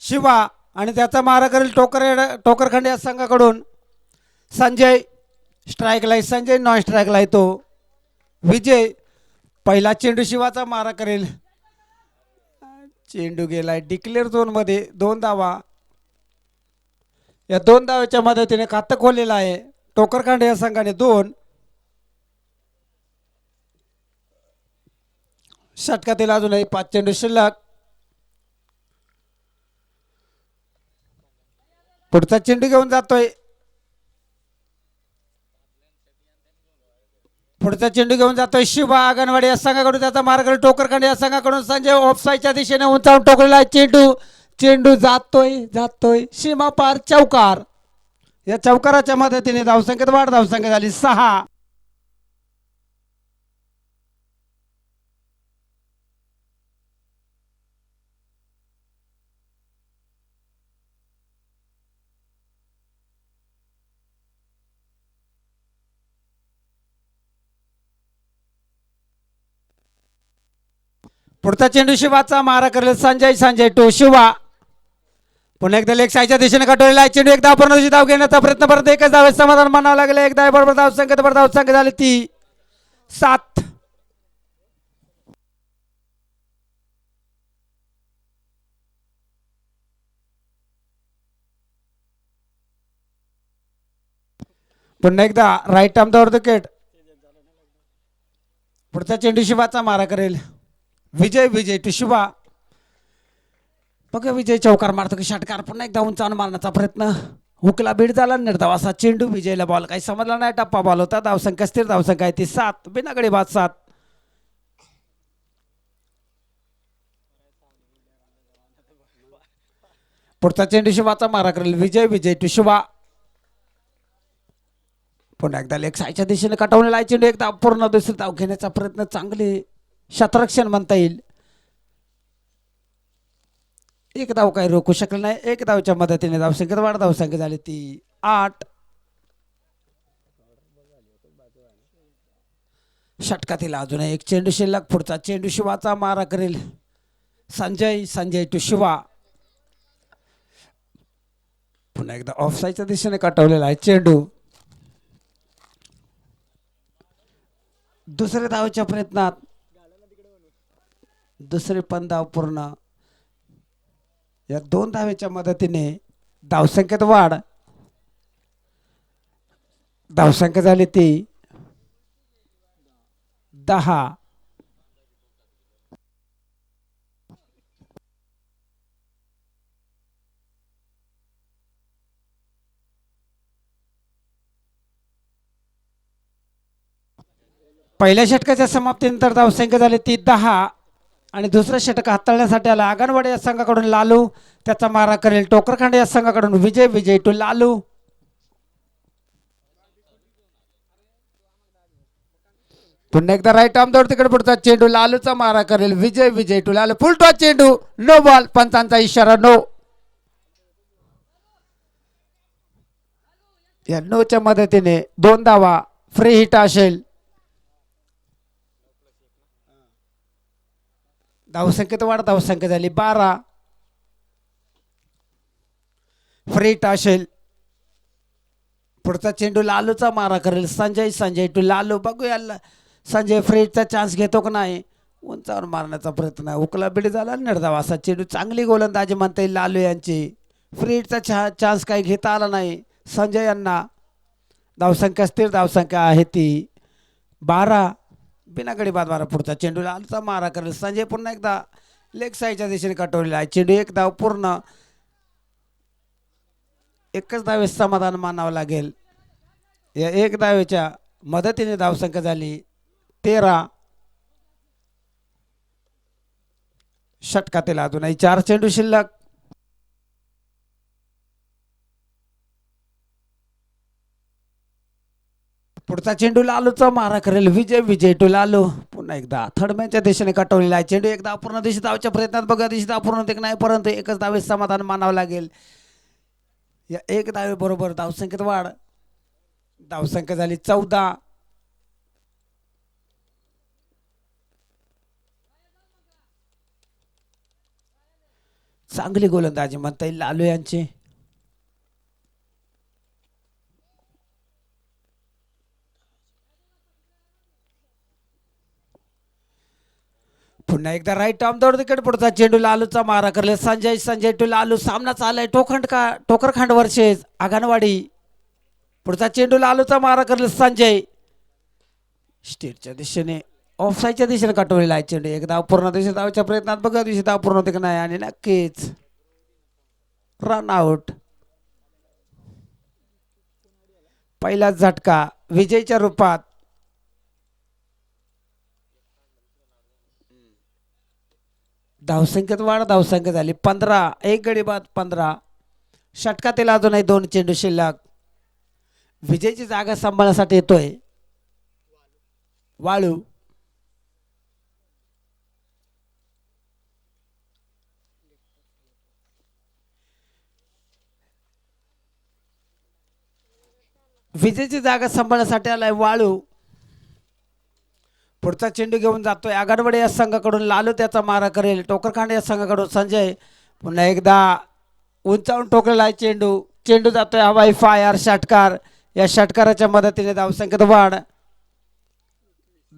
शिवा आणि त्याचा मारा करेल टोकर टोकरखंड या संघाकडून. संजय स्ट्राईकला आहे. संजय नॉन स्ट्राईकला आहे तो. विजय पहिला चेंडू शिवाचा मारा करेल. चेंडू गेलाय डिक्लेअर झोनमध्ये दोन धावा. या दोन धाव्याच्या मदतीने खातं खोललेलं आहे. टोकरखांड या संघाने दोन. षटकातील अजूनही पाच चेंडू शिल्लक. पुढचा चेंडू घेऊन जातोय. पुढचा चेंडू घेऊन जातोय शिवा अंगणवाडी या संघाकडून त्याचा मार्ग टोकरखंड या संघाकडून संजय ओपसायच्या दिशेने उंचावून टोकलेला चेंडू चेंडू जातोय जातोय. सीमा पार चौकार. या चौकाराच्या मदतीने धावसंख्येत वाढ धावसंख्या झाली सहा. पुढचा चेंडू शिवाचा मारा करेल संजय संजय टू शिवा. पुन्हा एकदा लेग साईच्या दिशेने कटवलेला आहे. चेंडू एकदा पूर्ण धाव घेण्याचा प्रयत्न परत एकच धावे समाधान म्हणावं लागलं. एकदा बरोबर धाव संख्येत बरोबर धाव संख्या झाली ती. सात. पुन्हा एकदा राईट आर्म द विकेट पुढचा चेंडू शिवाचा मारा करेल. विजय विजय टू शिवा बघा विजय चौकार मारतो की षटकार. पुन्हा एकदा उंचावून मारण्याचा प्रयत्न. हुकला बीड झाला निर्धाव असा चेंडू. विजयला बॉल काही समजला नाही टप्पा बॉल होता. धावसंख्या स्थिर धावसंख्या आहे ती सात. बिनागडी बाद सात. पुढचा चेंडू शिवाचा मारा करेल विजय विजय टू शिवा पुन्हा एकदा लेग साईच्या दिशेने कटवलेला आहे चेंडू. एकदा पूर्ण दुसरी धाव घेण्याचा प्रयत्न. चांगले शतरक्षण म्हणता येईल. एक धाव काही रोखू शकले नाही. एक धावच्या मदतीने धावसंख्येत वाढ धावसंख्या झाली ती आठ. षटकातील अजून एक चेंडू शिल्लक पुढचा चेंडू शिवाचा मारा करेल. संजय संजय टू शिवा. पुन्हा एकदा ऑफसाईच्या दिशेने कटवलेला आहे चेंडू. दुसऱ्या धावच्या प्रयत्नात दुसरे पण धाव पूर्ण. या दोन धावेच्या मदतीने धावसंख्येत वाढ. धावसंख्या झाली ती दहा. पहिल्या षटकाच्या समाप्तीनंतर धावसंख्या झाली ती दहा. आणि दुसरं षटक हाताळण्यासाठी आला अंगणवाडी या संघाकडून लालू त्याचा मारा करेल टोकरखांडे या संघाकडून विजय विजय टू लालू. पुन्हा एकदा राईट आर्म दौड तिकडे पुढचा चेंडू लालूचा मारा करेल Vijay Vijay to Lalu. Full toss चेंडू नो बॉल पंचांचा इशारा नो या नोच्या मदतीने दोन धावा फ्री हिट असेल. धावसंख्येत वाढ धावसंख्या झाली बारा. फ्रेट असेल पुढचा चेंडू लालूचा मारा करेल. संजय संजय टू लालू. बघूया संजय फ्रीटचा चान्स घेतो का नाही? उंचावर मारण्याचा प्रयत्न आहे. उकला बिडी झाला निर्धाव असा चेंडू चांगली गोलंदाजी म्हणता येईल लालू यांची. फ्रीटचा छा चान्स काही घेता आला नाही. संजय यांना. धावसंख्या स्थिर धावसंख्या आहे ती. बारा. बिना गडी बाद मारा पुढचा. चेंडू आलचा मारा करेल संजय पुन्हा एकदा लेग साईडच्या दिशेने कटवलेला आहे. चेंडू एक धाव पूर्ण एकच धावेस समाधान मानावं लागेल. या एक धावेच्या मदतीने धावसंख्या झाली. तेरा. षटकातील अजूनही चार चेंडू शिल्लक. पुढचा चेंडू लालूचा मारा करेल. विजय विजय टू लालू. पुन्हा एकदा थडम्याच्या दिशेने कटवलेला आहे. चेंडू एकदा अपूर्ण दिशा धावच्या प्रयत्नात बघा. दिशा धाव पूर्ण होते नाही? परंतु एकच धावे समाधान मानावं लागेल. या एक धावे बरोबर धावसंख्येत वाढ. धावसंख्या झाली चौदा. चांगली गोलंदाजी म्हणता येईल लालू यांची. पुन्हा एकदा राईट आमदार तिकडे पुढचा. चेंडू लालूचा मारा करले. संजय संजय टू लालू. सामना चाललाय टोखंड का टोकरखांड वर्षेस आगनवाडी पुढचा चेंडू लालूचा मारा करले संजय. स्टेटच्या दिशेने. ऑफसाईडच्या दिशेने कटवलेला आहे चेंडू. एक धाव पूर्ण दिवशी धावच्या प्रयत्नात बघा दिवशी धाव पूर्ण होते नाही आणि नक्कीच रन आउट पहिलाच झटका. विजयच्या रूपात. धावसंख्येत वाढ धावसंख्या झाली. पंधरा एक गडी बाद पंधरा. षटकातील अजूनही दोन चेंडू शिल्लक. विजयची जागा सांभाळण्यासाठी येतोय. वाळू. विजेची जागा सांभाळण्यासाठी आलाय वाळू. पुढचा चेंडू घेऊन जातोय. आगरवाडी या संघाकडून लालू त्याचा मारा करेल. टोकरखांड या संघाकडून संजय. पुन्हा एकदा उंचावून टोकलेला आहे चेंडू. चेंडू जातोय हवाई फायर षटकार. या षटकाराच्या मदतीने धावसंख्येत वाढ.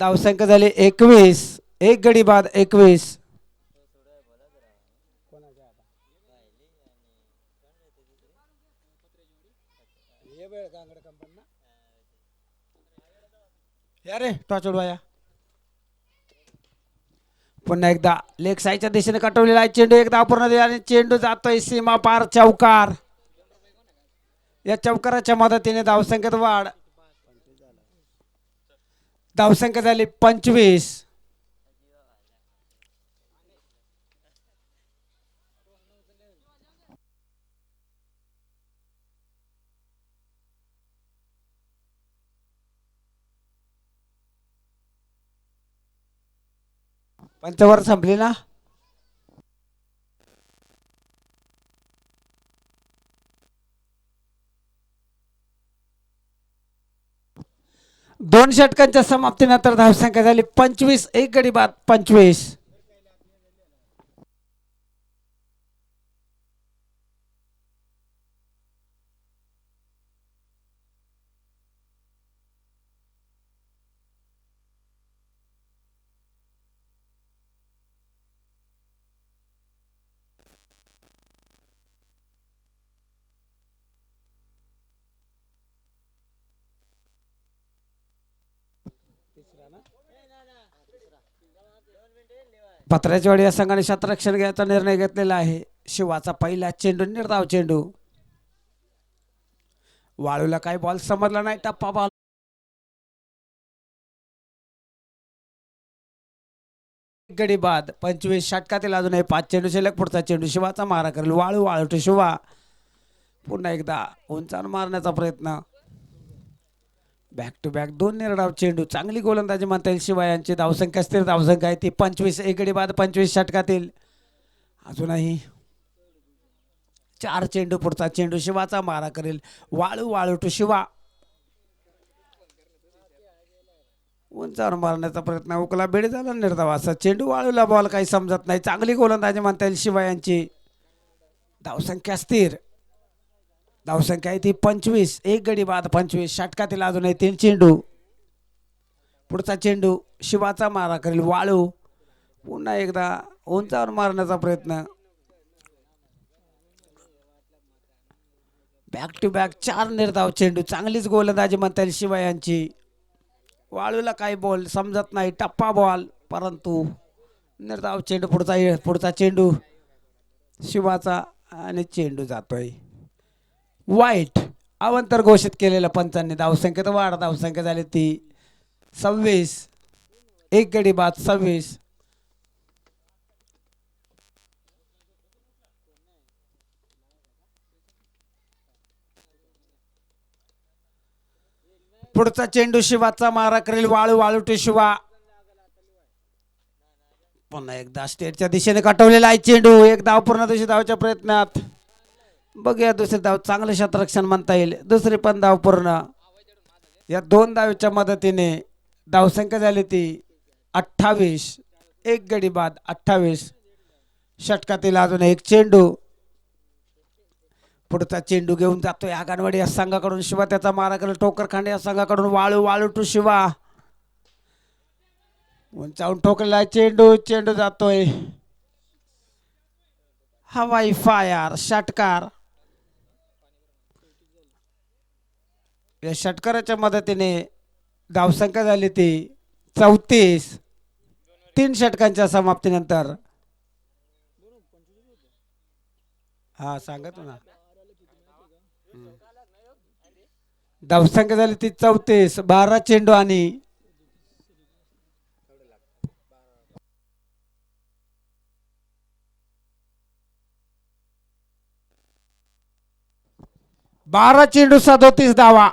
धावसंख्या झाली एकवीस. एक गडी बाद एकवीस. या रे टॉचोड बाया पुन्हा एकदा लेग साईच्या दिशेने कटवलेला आहे. चेंडू एकदा अपूर्ण दिला आणि चेंडू जातोय सीमा पार चौकार. या चौकाराच्या मदतीने धावसंख्येत वाढ. धावसंख्या झाली पंचवीस. पंचवर संपली ना? दोन षटकांच्या समाप्तीनंतर धावसंख्या झाली. पंचवीस एक गडी बाद पंचवीस. पत्र्याचीवाडी या संघाने शतरक्षण घ्यायचा निर्णय घेतलेला आहे. शिवाचा पहिला चेंडू निर्धाव चेंडू. वाळूला काही बॉल समजला नाही टप्पा बॉल गडी बाद. पंचवीस षटकातील अजून आहे पाच चेंडू शिल्लक. पुढचा चेंडू शिवाचा. मारा करेल वाळू वाळू शिवा. पुन्हा एकदा उंचावर मारण्याचा प्रयत्न. बॅक टू बॅक दोन निरडाव चेंडू. चांगली गोलंदाजी म्हणता येईल शिवाय यांची धावसंख्या स्थिर धावसंख्या आहे ती. पंचवीस एकडी बाद पंचवीस षटकातील. अजूनही चार चेंडू पुढचा चेंडू शिवाचा मारा करेल. वाळू वाळू टू शिवा. उंचावर मारण्याचा प्रयत्न. उकला बेड झाला निर्धाव असा चेंडू वाळूला बॉल काही समजत नाही. चांगली गोलंदाजी म्हणता येईल शिवाय यांची धावसंख्या स्थिर. धावसंख्या आहे ती पंचवीस. एक गडी बाद पंचवीस. षटकातील अजून आहे तीन चेंडू. पुढचा चेंडू शिवाचा मारा करेल वाळू. पुन्हा एकदा उंचावर मारण्याचा प्रयत्न. बॅक टू बॅक चार निर्धाव चेंडू. चांगलीच गोलंदाजी म्हणता येईल शिवा यांची. वाळूला काही बॉल समजत नाही. टप्पा बॉल परंतु निर्धाव चेंडू पुढचा ये- पुढचा चेंडू. शिवाचा आणि चेंडू जातोय. वाईट अवंतर घोषित केलेलं पंचांनी धावसंख्येत वाढ धावसंख्या झाली ती. सव्वीस. एक गडी बाद सव्वीस. पुढचा चेंडू शिवाचा मारा करेल वाळू वाळूटे शिवा. पुन्हा एकदा स्टेटच्या दिशेने कटवलेला आहे चेंडू. एक धाव पूर्ण दिवशी धावच्या प्रयत्नात. बघूया दुसरी धाव चांगलं शतरक्षण म्हणता येईल. दुसरी पण धाव पूर्ण. या दोन धावेच्या मदतीने धावसंख्या झाली ती अठ्ठावीस. एक गडी बाद अठ्ठावीस. षटकातील अजून एक चेंडू. पुढचा चेंडू घेऊन जातोय आगानवाडी या संघाकडून शिवा. त्याचा मारा केला टोकरखांड या संघाकडून. वाळू वाळू टू शिवा. उंचावून ठोकलेला आहे चेंडू. चेंडू जातोय. हवाई फायर षटकार. या षटकाराच्या मदतीने धावसंख्या झाली ती चौतीस. तीन षटकांच्या समाप्तीनंतर. हा सांगत ना धावसंख्या झाली ती चौतीस बारा चेंडू आणि बारा चेंडू सदोतीस धावा.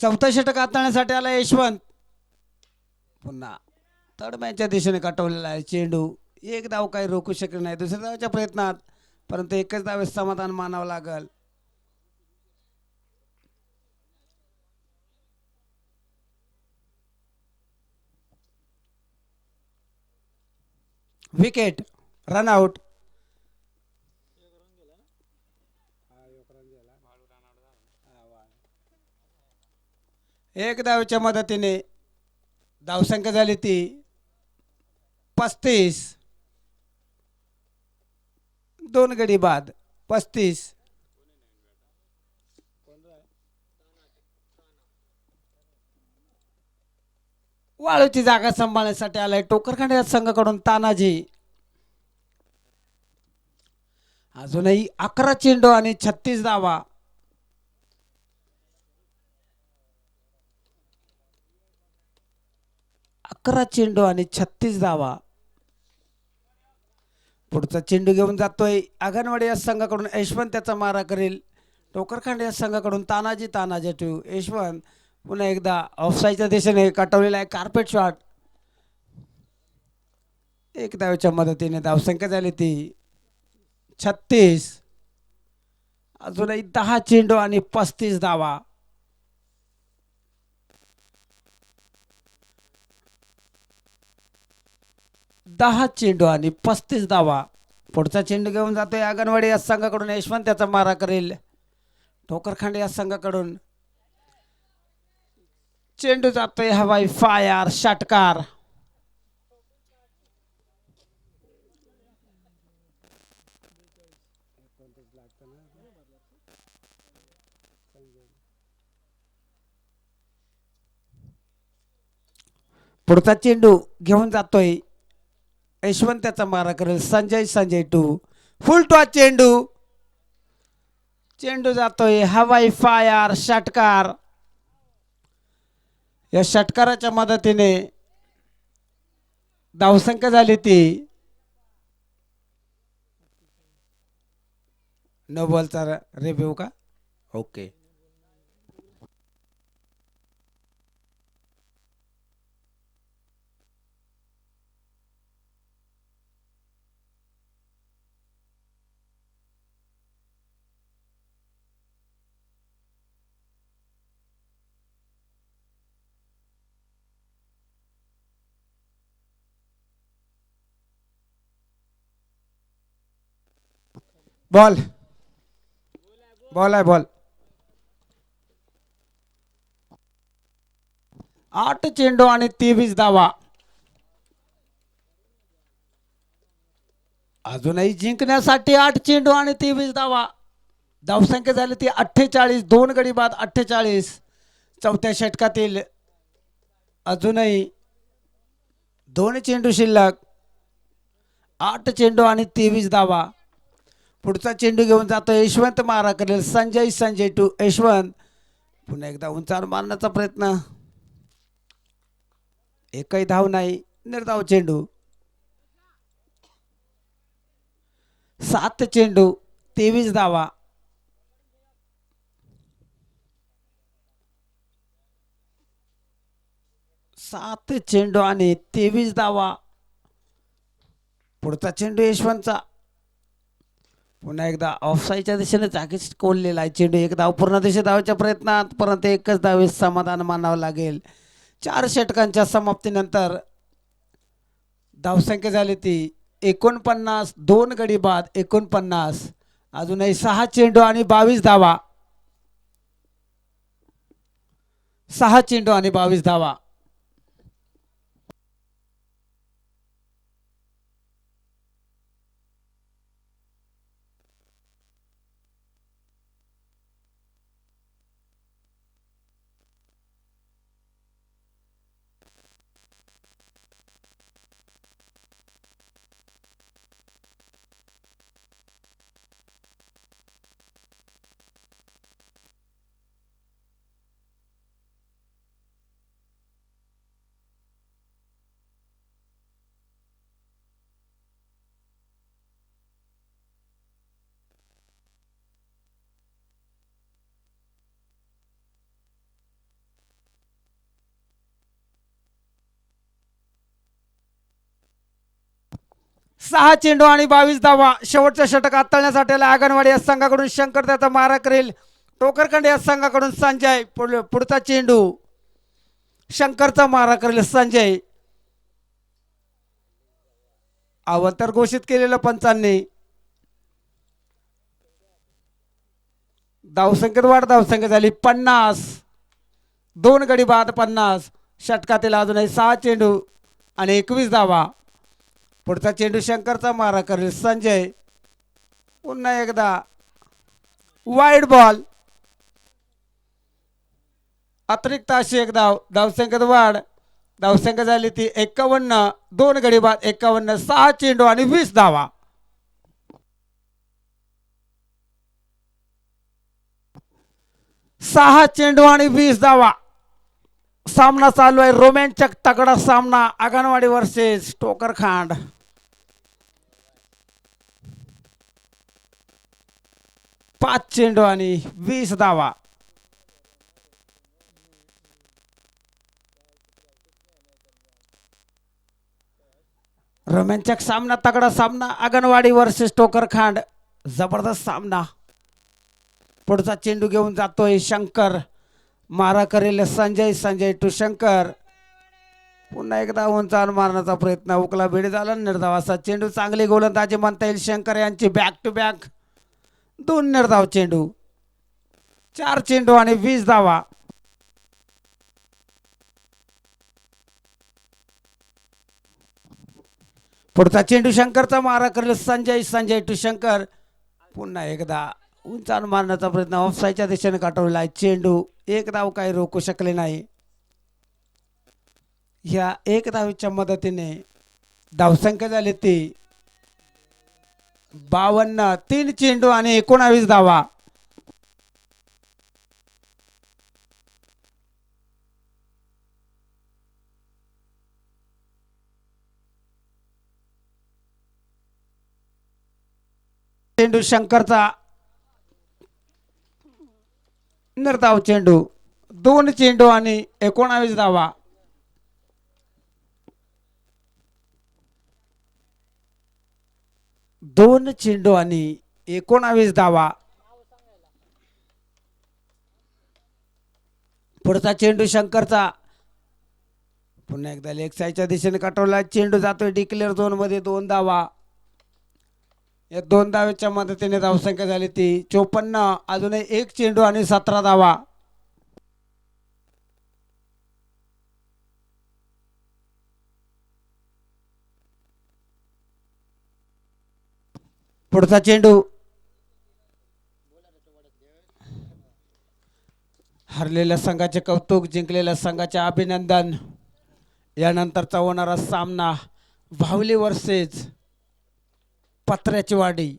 चौथा षटक हाताळण्यासाठी आला यशवंत. पुन्हा तडम्याच्या दिशेने कटवलेला आहे चेंडू. एक धाव काही रोखू शकले नाही. दुसऱ्या धावाच्या प्रयत्नात परंतु एकच धावेत समाधान मानावं लागल. विकेट रनआउट एक धावच्या मदतीने धावसंख्या झाली ती पस्तीस. दोन गडी बाद पस्तीस. वाळूची जागा सांभाळण्यासाठी आलाय टोकरखांडे या संघाकडून तानाजी. अजूनही अकरा चेंडू आणि छत्तीस धावा. अकरा चेंडू आणि छत्तीस धावा. पुढचा चेंडू घेऊन जातोय आगनवाडी या संघाकडून यशवंत त्याचा मारा करेल टोकरखांड या संघाकडून तानाजी तानाजी टू यशवंत. पुन्हा एकदा ऑफसाईडच्या दिशेने कटवलेला आहे कार्पेट शॉट एक धावेच्या मदतीने धावसंख्या झाली ती छत्तीस. अजूनही दहा चेंडू आणि पस्तीस धावा. दहा चेंडू आणि पस्तीस धावा. पुढचा चेंडू घेऊन जातोय अंगणवाडी या संघाकडून. यशवंत त्याचा मारा करेल. ठोकरखांडे या संघाकडून. चेंडू जातोय हवाई फायर षटकार. पुढचा चेंडू घेऊन जातोय यशवंताचा मारा करेल. Sanjay Sanjay to. Full toss चेंडू. चेंडू जातोय. हवाई फायर षटकार. या षटकाराच्या मदतीने धावसंख्या झाली ती. नो बॉलचा रिव्ह्यू का? ओके बॉल बॉल आहे बॉल आठ चेंडू आणि तेवीस धावा अजूनही जिंकण्यासाठी आठ चेंडू आणि तेवीस धावा. धावसंख्या झाली ती अठ्ठेचाळीस दोन गडी बाद अठ्ठेचाळीस. चौथ्या षटकातील अजूनही दोन चेंडू शिल्लक आठ चेंडू आणि तेवीस धावा. पुढचा चेंडू घेऊन जातो यशवंत मारा करेल संजय संजय टू यशवंत. पुन्हा एकदा उंचावर मारण्याचा प्रयत्न. एकही धाव नाही निर्धाव चेंडू. सात चेंडू तेवीस धावा. सात चेंडू आणि तेवीस धावा. पुढचा चेंडू यशवंतचा. पुन्हा एकदा ऑफसाईच्या दिशेने जागीच कोललेला आहे. चेंडू एक धाव पूर्ण दिशे धावायच्या प्रयत्नात परंतु एकच धावे समाधान मानावं लागेल. चार षटकांच्या समाप्तीनंतर धावसंख्या झाली ती एकोणपन्नास दोन गडी बाद एकोणपन्नास. अजूनही सहा चेंडू आणि बावीस धावा. सहा चेंडू आणि बावीस धावा. सहा चेंडू आणि बावीस धावा. शेवटच्या षटक हाताळण्यासाठी अंगणवाडी या संघाकडून शंकर त्याचा मारा करेल टोकरखंड या संघाकडून संजय पुढचा चेंडू. शंकरचा मारा करेल संजय. अवंतर घोषित केलेलं पंचांनी. धावसंख्येत वाढ धावसंख्या झाली पन्नास. दोन गडी बाद पन्नास. षटकातील अजूनही सहा चेंडू आणि एकवीस धावा. पुढचा चेंडू शंकरचा मारा करेल. संजय. पुन्हा एकदा. वाईड बॉल अतिरिक्त अशी एक धाव. धावसंख्येत वाढ. धावसंख्या झाली ती एकावन्न दोन गडी बाद एकावन्न सहा चेंडू आणि वीस धावा. सहा चेंडू आणि वीस धावा. सामना चालू आहे. रोमॅनचक तगडा सामना. अंगणवाडी वर्सेस टोकरखांड पाच चेंडू आणि वीस धावा. रोमॅनचक सामना तगडा सामना. अंगणवाडी वर्सेस टोकरखांड जबरदस्त सामना. पुढचा चेंडू घेऊन जातोय शंकर. मारा करेल संजय संजय टू शंकर पुन्हा एकदा उंचावर मारण्याचा प्रयत्न. उकला भेड झाला निर्धाव असा चेंडू. चांगली गोलंदाजी म्हणता येईल शंकर यांची बॅक टू बॅक दोन निर्धाव चेंडू. चार चेंडू आणि वीस धावा. पुढचा चेंडू शंकरचा. मारा करेल संजय संजय टू शंकर पुन्हा एकदा. उंचावर मारण्याचा प्रयत्न ऑफसाईडच्या दिशेने काटवलेला आहे. चेंडू एक धाव काही रोखू शकले नाही. ह्या एक धावीच्या मदतीने धावसंख्या झाली ती बावन्न तीन चेंडू आणि एकोणावीस धावा. चेंडू शंकरचा निर्धाव चेंडू दोन चेंडू आणि एकोणावीस धावा दोन चेंडू आणि एकोणावीस धावा पुढचा चेंडू शंकरचा पुन्हा एकदा लेक्साईच्या साईडच्या दिशेने कटवला चेंडू जातोय डिक्लेअर झोनमध्ये दोन धावा या दोन धावेच्या मदतीने धावसंख्या झाली ती. चोपन्न अजूनही एक चेंडू आणि सतरा धावा. पुढचा चेंडू. हरलेल्या संघाचे कौतुक जिंकलेल्या संघाचे अभिनंदन. यानंतरचा होणारा सामना भावली वर्सेस. पत्र्याची वाडी.